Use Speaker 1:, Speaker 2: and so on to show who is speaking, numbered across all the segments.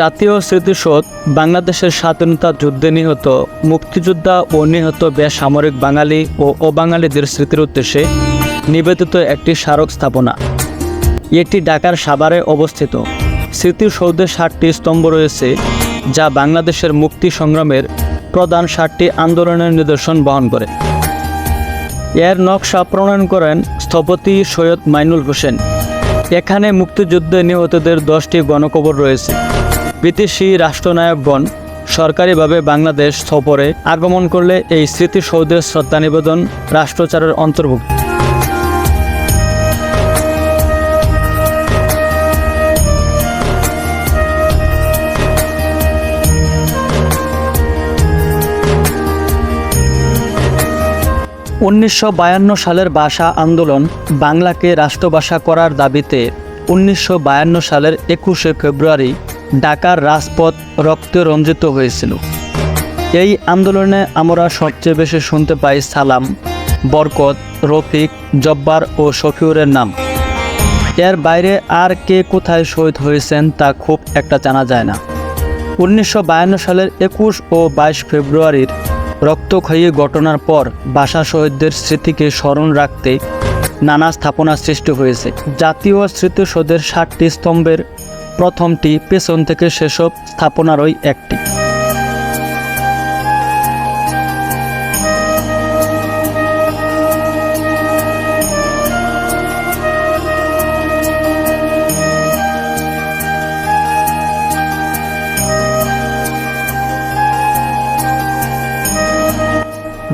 Speaker 1: জাতীয় স্মৃতিসৌধ বাংলাদেশের স্বাধীনতা যুদ্ধে নিহত মুক্তিযোদ্ধা ও নিহত বেসামরিক বাঙালি ও অবাঙালিদের স্মৃতির উদ্দেশ্যে নিবেদিত একটি স্মারক স্থাপনা এটি ঢাকার সাভারে অবস্থিত স্মৃতিসৌধের ষাটটি স্তম্ভ রয়েছে যা বাংলাদেশের মুক্তি সংগ্রামের প্রধান ষাটটি আন্দোলনের নিদর্শন বহন করে এর নকশা প্রণয়ন করেন স্থপতি সৈয়দ মাইনুল হোসেন এখানে মুক্তিযুদ্ধে নিহতদের দশটি গণকবর রয়েছে বিদেশি রাষ্ট্রনায়কগণ সরকারিভাবে বাংলাদেশ সফরে আগমন করলে এই স্মৃতিসৌধের শ্রদ্ধা নিবেদন রাষ্ট্রচারের অন্তর্ভুক্ত উনিশশো সালের ভাষা আন্দোলন বাংলাকে রাষ্ট্রভাষা করার দাবিতে উনিশশো সালের একুশে ফেব্রুয়ারি ঢাকার রাজপথ রক্তে রঞ্জিত হয়েছিল এই আন্দোলনে আমরা সবচেয়ে বেশি শুনতে পাই সালাম বরকত রফিক জব্বার ও শফিউরের নাম এর বাইরে আর কে কোথায় শহীদ হয়েছেন তা খুব একটা জানা যায় না উনিশশো সালের একুশ ও বাইশ ফেব্রুয়ারির রক্তক্ষয়ী ঘটনার পর বাসা শহীদদের স্মৃতিকে স্মরণ রাখতে নানা স্থাপনা সৃষ্টি হয়েছে জাতীয় স্মৃতিসৌধের ষাটটি স্তম্ভের প্রথমটি পেছন থেকে সেসব স্থাপনারই একটি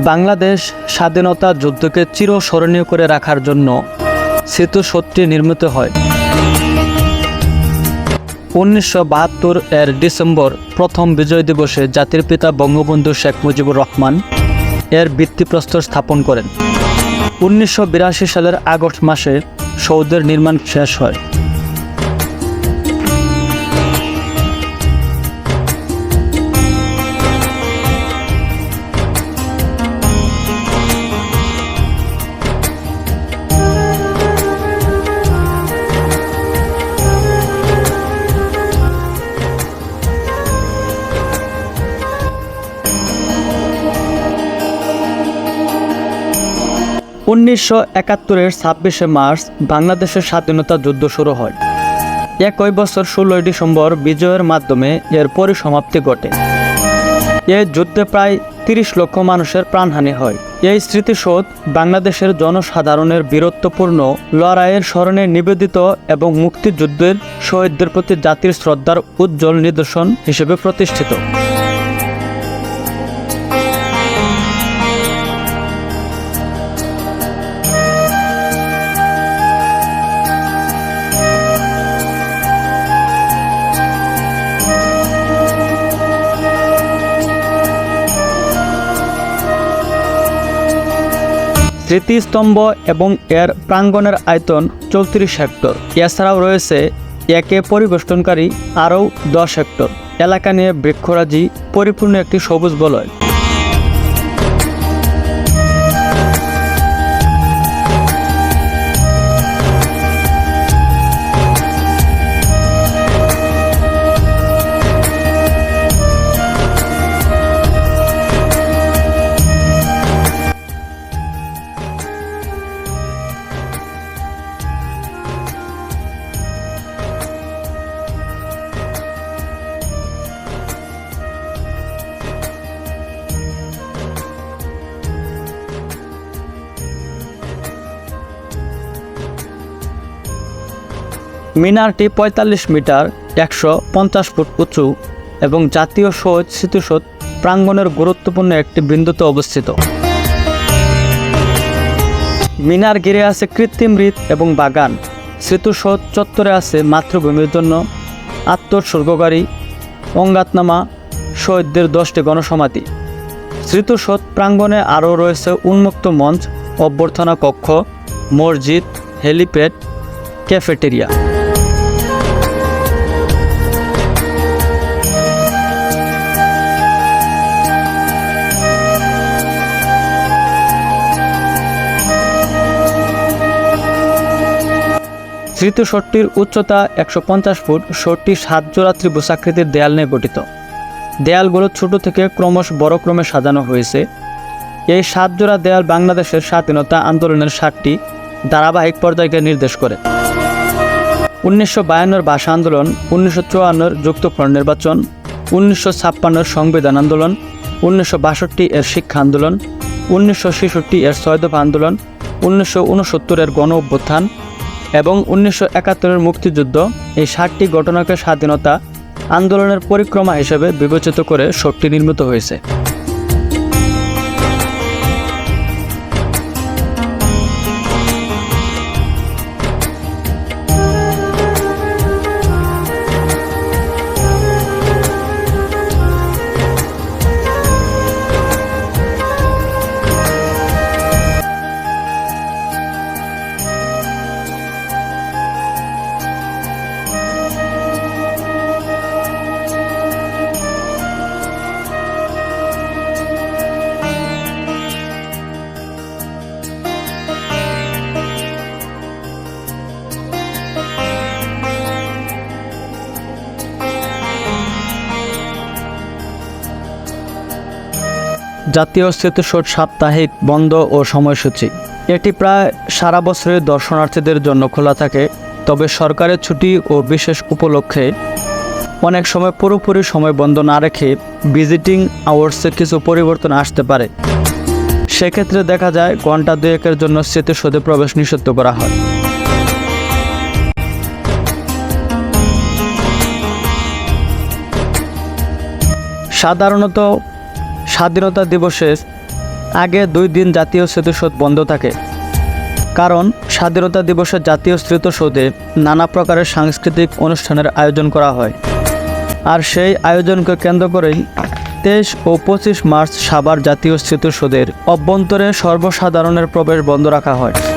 Speaker 1: বাংলাদেশ স্বাধীনতা যুদ্ধকে চিরস্মরণীয় করে রাখার জন্য সেতু সত্যি নির্মিত হয় উনিশশো এর ডিসেম্বর প্রথম বিজয় দিবসে জাতির পিতা বঙ্গবন্ধু শেখ মুজিবুর রহমান এর ভিত্তিপ্রস্তর স্থাপন করেন উনিশশো সালের আগস্ট মাসে সৌদের নির্মাণ শেষ হয় উনিশশো একাত্তরের ছাব্বিশে মার্চ বাংলাদেশের স্বাধীনতা যুদ্ধ শুরু হয় একই বছর ষোলোই ডিসেম্বর বিজয়ের মাধ্যমে এর পরিসমাপ্তি ঘটে এই যুদ্ধে প্রায় তিরিশ লক্ষ মানুষের প্রাণহানি হয় এই স্মৃতিশোধ বাংলাদেশের জনসাধারণের বীরত্বপূর্ণ লড়াইয়ের স্মরণে নিবেদিত এবং মুক্তিযুদ্ধের শহীদদের প্রতি জাতির শ্রদ্ধার উজ্জ্বল নিদর্শন হিসেবে প্রতিষ্ঠিত স্মৃতিস্তম্ভ এবং এর প্রাঙ্গণের আয়তন চৌত্রিশ হেক্টর এছাড়াও রয়েছে একে পরিবেষ্টনকারী আরও দশ হেক্টর এলাকা নিয়ে বৃক্ষরাজি পরিপূর্ণ একটি সবুজ বলয় মিনারটি ৪৫ মিটার একশো পঞ্চাশ ফুট উঁচু এবং জাতীয় সৌধ স্মৃতিসৌধ প্রাঙ্গণের গুরুত্বপূর্ণ একটি বিন্দুতে অবস্থিত মিনার ঘিরে আছে কৃত্রিম হৃদ এবং বাগান স্মৃতিসৌধ চত্বরে আছে মাতৃভূমির জন্য আত্মস্বর্গকারী অঙ্গাতনামা শহীদদের দশটি গণসমাধি স্মৃতিসৌধ প্রাঙ্গণে আরও রয়েছে উন্মুক্ত মঞ্চ অভ্যর্থনা কক্ষ মসজিদ হেলিপ্যাড ক্যাফেটেরিয়া তৃতীয় শটটির উচ্চতা একশো ফুট শটটি সাতজোড়া ত্রিভুষাকৃতির দেয়াল নিয়ে গঠিত দেয়ালগুলো ছোট থেকে ক্রমশ বড় ক্রমে সাজানো হয়েছে এই সাতজোড়া দেয়াল বাংলাদেশের স্বাধীনতা আন্দোলনের সাতটি ধারাবাহিক পর্যায়কে নির্দেশ করে উনিশশো বায়ান্নর ভাষা আন্দোলন উনিশশো চুয়ান্নর যুক্তফ্রন্ট নির্বাচন উনিশশো ছাপ্পান্নর সংবিধান আন্দোলন উনিশশো বাষট্টি এর শিক্ষা আন্দোলন উনিশশো ছেষট্টি এর সয়দফা আন্দোলন উনিশশো উনসত্তরের গণ অভ্যুত্থান এবং উনিশশো একাত্তরের মুক্তিযুদ্ধ এই ষাটটি ঘটনাকে স্বাধীনতা আন্দোলনের পরিক্রমা হিসেবে বিবেচিত করে শক্তি নির্মিত হয়েছে জাতীয় স্মৃতিসৌধ সাপ্তাহিক বন্ধ ও সময়সূচি এটি প্রায় সারা বছরের দর্শনার্থীদের জন্য খোলা থাকে তবে সরকারের ছুটি ও বিশেষ উপলক্ষে অনেক সময় পুরোপুরি সময় বন্ধ না রেখে ভিজিটিং আওয়ার্সে কিছু পরিবর্তন আসতে পারে সেক্ষেত্রে দেখা যায় ঘন্টা দুয়েকের জন্য স্মৃতিসৌধে প্রবেশ নিষিদ্ধ করা হয় সাধারণত স্বাধীনতা দিবসের আগে দুই দিন জাতীয় স্মৃতিসৌধ বন্ধ থাকে কারণ স্বাধীনতা দিবসে জাতীয় স্মৃতিসৌধে নানা প্রকারের সাংস্কৃতিক অনুষ্ঠানের আয়োজন করা হয় আর সেই আয়োজনকে কেন্দ্র করেই তেইশ ও পঁচিশ মার্চ সাবার জাতীয় স্মৃতিসৌধের অভ্যন্তরে সর্বসাধারণের প্রবেশ বন্ধ রাখা হয়